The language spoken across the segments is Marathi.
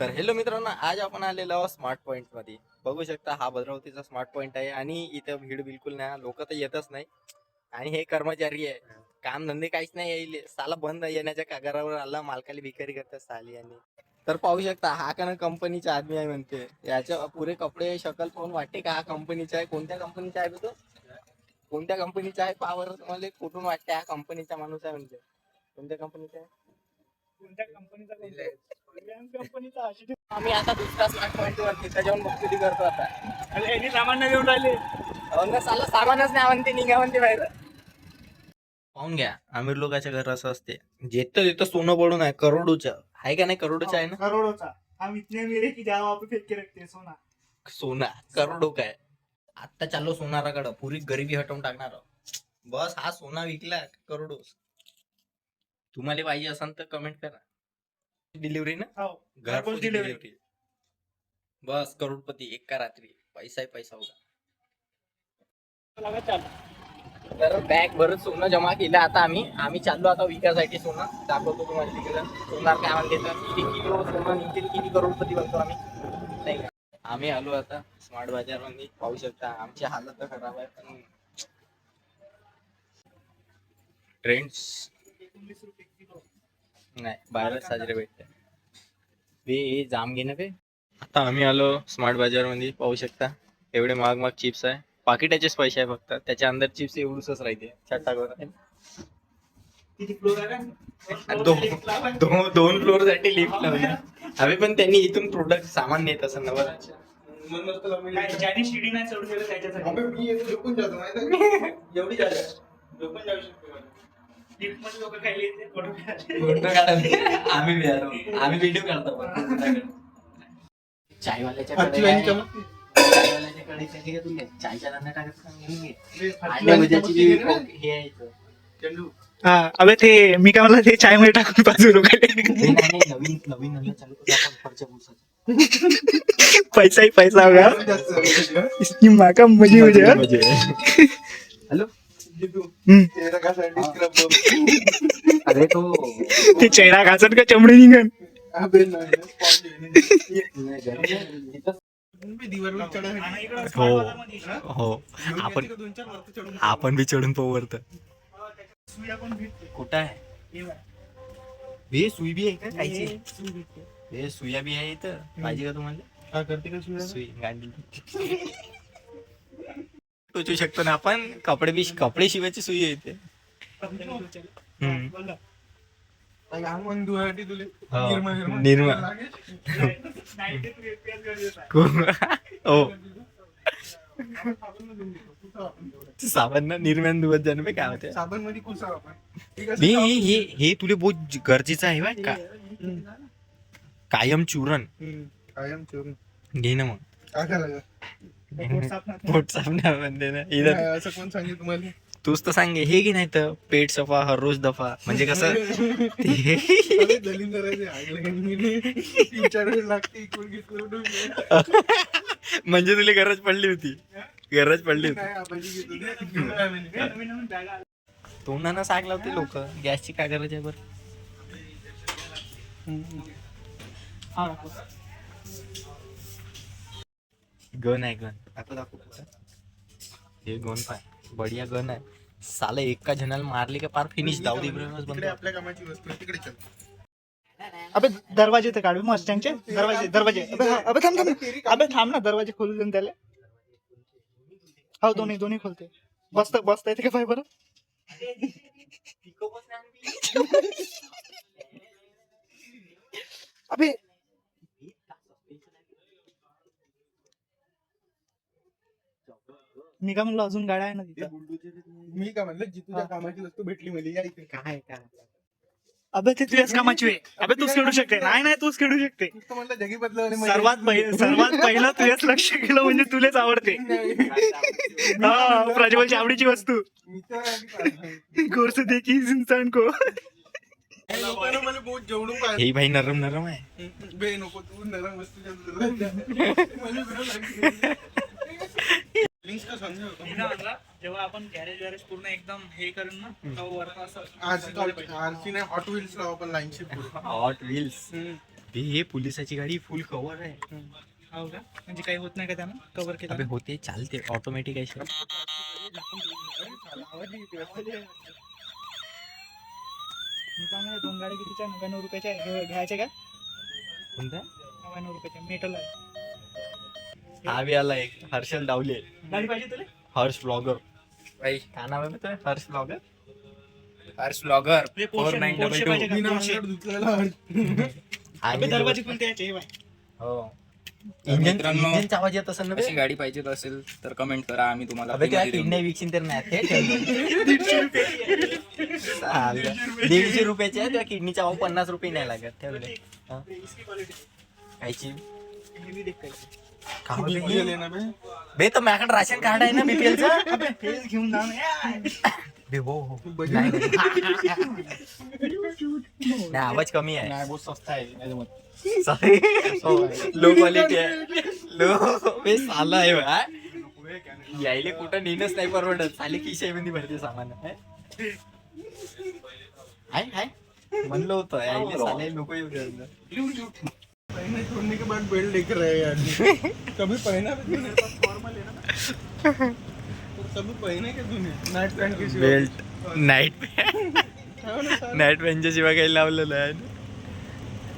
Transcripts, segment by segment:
तर हॅलो मित्रांनो आज आपण आलेलो आहोत स्मार्ट पॉइंटमध्ये. बघू शकता हा भद्रावतीचा स्मार्ट पॉइंट आहे आणि इथं भीड बिलकुल नाही लोक तर येतच नाही. आणि हे कर्मचारी आहे. काम धंदे काहीच नाही येईल साला बंद येण्याच्या कागारावर आला मालकाला भिकारी करतात साली आणि. तर पाहू शकता हा का ना कंपनीचा आदमी आहे म्हणते याच्या पुरे कपडे शकल पाहून वाटते का हा कंपनीचा आहे? कोणत्या कंपनीचा आहे बे तो? कोणत्या कंपनीचा आहे? पावर तुम्हाला कुठून वाटते हा कंपनीचा माणूस आहे म्हणजे कोणत्या कंपनीचा आहे? कोणत्या कंपनीचा आम्ही आता दुसरा स्मार्ट वरती त्याच्यावर मस्ती करतो आता. अरे यांनी सामान नाही घेऊन राहिले. साला सामानच नाही म्हणते निघा म्हणते बाहेर. पाहून घ्या आमिर लोकांच्या घर असं असते. जेतं तिथं सोनं पडून आहे करोडोचं. आहे का नाही करोडोचं आहे ना? करोडोचा. हम इतने मेरे की जाओ आप फेक के रखते हैं सोना. सोना करोडो काय? आता चाललो सोनाराकडं. पुरी गरिबी हटवून टाकणार आहोत. बस हा सोना विकला करोडो तुम्हाला पाहिजे असेल तर कमेंट करा. डिलिव्हरी ना? हो. घर घरपोच. डिलिव्हरी बस करोडपती एका रात्री. पैसा पैसा होता. तर बॅग भरत सोनं जमा केलं आता आम्ही. आम्ही चाललो आता विकासाठी सोनं. दाखवतो तुम्हाला तिकडे. सोनार काय म्हणते तर किती किलो सोनं निघतील? किती करोडपती बनतो आम्ही? नाही का? आम्ही आलो आता स्मार्ट बाजारमध्ये पाहू शकता आमची हालत तर खराब आहे पण ट्रेंड्स नाही बाहेरच साजरे भेटते बे हे जाम घे ना बे. आता आम्ही आलो स्मार्ट बाजारमध्ये पाहू शकता. एवढे महाग महाग चिप्स आहे. पाकिटाचेच पैसे आहे फक्त. त्याच्या अंदर चिप्स एवढूसच राहते. छटाक किती फ्लोर आहे का? दोन दोन दोन फ्लोरसाठी लिफ्ट लावली. अरे पण त्यांनी इथून प्रोडक्ट सामान नेत असं नवं. काय, ज्याने शिडी नाही चढू शकत त्याच्यासाठी एवढी झाली लिफ्ट मध्ये लोक काही येते फोटो काढायचे. फोटो काढा आम्ही बी आलो आम्ही व्हिडिओ काढतो. चायवाल्याच्या. चायवाल्याच्या कडे चायच्या टाकत? घेऊन घे. जी हे आहे. हा अबे ते मी काय म्हणलं ते चायमध्ये टाकून नाही, नवीन चालू. पैसा ही पैसा होगा इसकी माँ का मजी जाए हॅलो. अरे तो ते चेहरा घासत का चमडी निघन? हो हो आपण आपण बी चढून पाहू वरत. कुठं आहे? हे सुई बी आहे का? कायची हे सुया बी आहे इथं. पाहिजे का तुम्हाला? सुई गांडी टोचू शकतो ना. आपण कपडे बी कपडे शिवायची सुई. हो. निर्मा हो. साबण ना निर्म्यान धुवत जाणं बे काय होते? साबणमध्ये कुसा हे हे तुले बहुत गरजेचं आहे का. कायम चूरण. कायम चोरून घे ना मग. काय करायचं? पोट साफ नाही म्हणते ना. इथं काय असं कोण सांगितलं तुम्हाला? तूच तर सांगे हे घे नाही तर पेट सफा हर रोज दफा. म्हणजे कसं? ते- अरे दलिंदराचे ऐकलं का मी? तीन चार वेळ लागते इकडून इकडून म्हणजे तुला गरज पडली होती. गरज पडली होती. आपण जी तोंडानं साग लावते लोक. गॅसची काय गरज आहे बरं? गन आहे गन आता दाखव. हे गन पाय. बढिया गन आहे. साला एका जणाला मारली का पार फिनिश दाऊद इब्राहिमच बनतो आपल्या कामाची वस्तू आहे. तिकडे चल. अबे दरवाजे तर काढू. मस्टँगचे दरवाजे दरवाजे. अबे हा, अबे थांब थांब. अबे थांब ना. दरवाजे खोलू देऊन त्याला. हो दोन्ही दोन्ही खोलते. बसता बसता येते का पाय बरं? अबे मी काय म्हणलो अजून गाड्या आहे ना तिथं? मी काय म्हणलं जी तुझ्या कामाची वस्तू भेटली मला या इथे. काय काय? अबे ते तुझ्याच कामाची आहे. अबे तूच खेळू शकते. नाही नाही तूच खेळू शकते. नुसतं म्हणलं जगी बदलवणे सर्वात पहिलं सर्वात पहिलं तुझ्याच लक्ष केलं म्हणजे तुलेच आवडते. हा प्रज्वलची आवडीची वस्तू. मी तर. कोर्स देखी इंसान को. लोकांना मला बहुत जेवढून पाहिजे हे भाई नरम नरम आहे. बे नको तू नरम मला लागलं. Links का समजा होतं. जेव्हा आपण गॅरेज वॅरेज पूर्ण एकदम हे करून ना तेव्हा वरनं असं आरसी आरसी नाही हॉट व्हील्स लाव आपण हॉट व्हील्स हे पोलिसाची गाडी फुल कव्हर आहे. हो का म्हणजे काही होत नाही का त्यानं कव्हर केलं अबे होते चालते ऑटोमॅटिक आहे दोन गाड्या कितीच्या नव्याण्णव रुपयाच्या घ्यायच्या का? कोणता नव्याण्णव रुपयाच्या. मेटल आहे. हा बी आला एक हर्षल डावले. गाडी पाहिजे तुला? हर्ष ब्लॉगर. काय नाव आहे तुझं? हर्ष ब्लॉगर? हर्ष ब्लॉगर. ते फोर नाईन पोर्शे डबल का? पोर्शे. धुतलेला अबे दरवाजे खुलते याचे हे बाय. हो. इंजन मित्रांनो, इंजनचा आवाज येत असेल ना बे? अशी गाडी पाहिजे असेल तर कमेंट करा आम्ही तुम्हाला अबे त्या तर नाही ते ठेवलं. चालेल. दीडशे रुपयाचे आहे त्या किडनीचा भाव पन्नास रुपये नाही लागत. ठेवले. हा. कायची हेवी देख काही. बे? BPL ना बे. बे तर माझ्याकडे राशन कार्ड आहे ना बीपीएलचं अबे हेच घेऊन जा ना यार. बे हो हो नाही नाही, आवाज कमी आहे नाही बहुत सस्ता आहे. सॉरी लो क्वालिटी आहे लो बे साला आहे बा. यायले कुठं नेणंच नाही परवडत साले खिशे मध्ये भरते सामान हाय हाय म्हणलं होतं यायले साले लोक येऊ. पहने छोड़ने के बाद बेल्ट लेकर रहे यार। कभी पहना भी तूने फॉर्मल है ना। तो पहने के तूने। नाइट पैंट के बेल्ट नाईट हो. नाईट पॅन्टच्या शिवाय काही लावलेलं आहे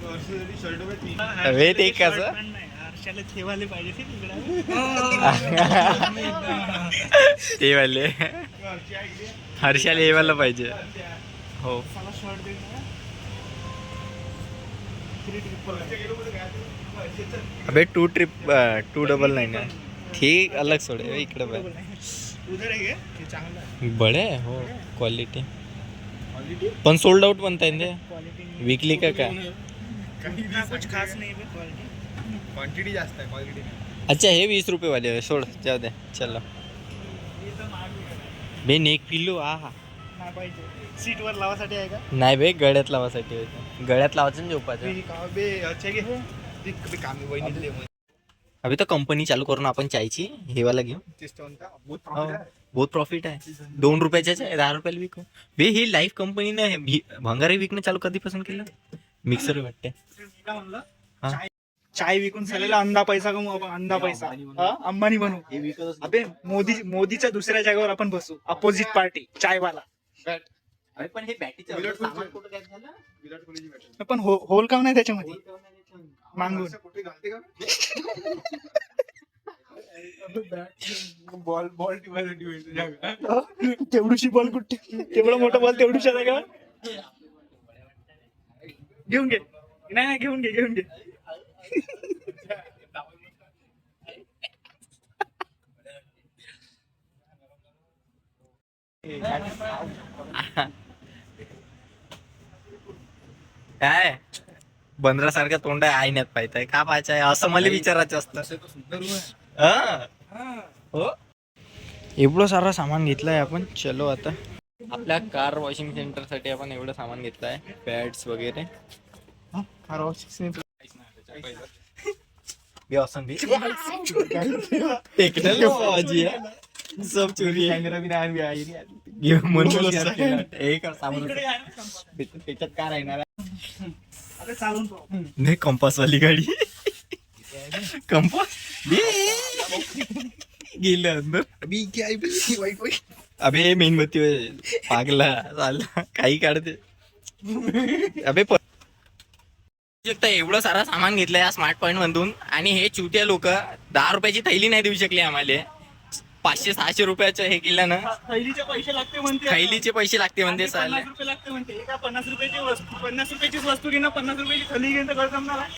वर्षासाठी शर्ट पे तीन अबे ते कसं। पॅन्ट नाही, पाहिजे ते वाले। हर्षाला येवायला पाहिजे। हो। मला शर्ट अबे two trip two double nine आहे ठीक अलग सोडे इकडे बघ. बडे आहे, हो क्वालिटी पण सोल्ड आउट म्हणताय ना ते Quality नाही. विकली का काय हा, कुछ खास नाही क्वांटिटी जास्त आहे क्वालिटी अच्छा हे वीस रुपये वाले सोड जाऊ दे चलो। बे नेक पिल्लू आ हा नाही पाहिजे. सीट वर लावासाठी आहे का? नाही बे गळ्यात लावासाठी होतं गळ्यात लावायचं ना झोपायचं. कामी अभि तर कंपनी चालू करून आपण चायची घेऊ. हो. profit आहे. बहुत प्रॉफिट आहे. दोन रुपयाच्याच आहे दहा रुपयाला विकू. बे ही लाईफ कंपनीनं हे भी- भंगारी विकणं चालू कधीपासून केलं? मिक्सर वाटते हा. चाय- चाय विकून झालेला अंदा पैसा कमवू आपण अंदा पैसा. हा? अंबानी बनू. हे अबे मोदी मोदीच्या दुसऱ्या जागेवर आपण बसू. अपोजिट पार्टी चायवाला. अरे पण हे बॅटरीचं विराट सामान कोहलीचं- कुठं काय झालं? विराट कोहलीची battle. पण हो- होल काम नाही त्याच्यामध्ये? मागून. असं कुठे घालते का? बॉल बॉल टिपायसाठी होईल जागा. तेवढीशी बॉल कुठे? तेवढं मोठं बॉल जागा घेऊन घे. नाही नाही घेऊन घे घेऊन घे. काय? बंदरासारखं तोंड आहे आईन्यात पाहिजे का पाहायचं आहे असं मला विचारायचं असतं. हा. एवढं सारं सामान घेतलंय आपण. चलो आता. आपल्या कार वॉशिंग सेंटरसाठी आपण एवढं सामान घेतलंय. पॅड्स वगैरे. टेक्नॉलॉजी सब चोरी कॅमेरा नाही एक सामान त्याच्यात काय राहणार. नाही कंपास वाली गाडी कंपास गेलं अंदर क्या है बे? अबे मेणबत्ती. पागला चालला काही काढते अबे प- शकता एवढं सारा सामान घेतलं या स्मार्ट पॉइंट मधून आणि हे चुट्या लोक दहा रुपयाची थैली नाही देऊ शकले आम्हाला पाचशे सहाशे रुपयाचं हे केलं ना. थैलीचे पैसे लागते म्हणते. थैलीचे पैसे लागते म्हणते साले पन्नास रुपये लागते म्हणते. एका पन्नास रुपयाची वस्तू पन्नास रुपयाची वस्तू घेणं पन्नास रुपयाची थैली घेणं तर जमणार आहे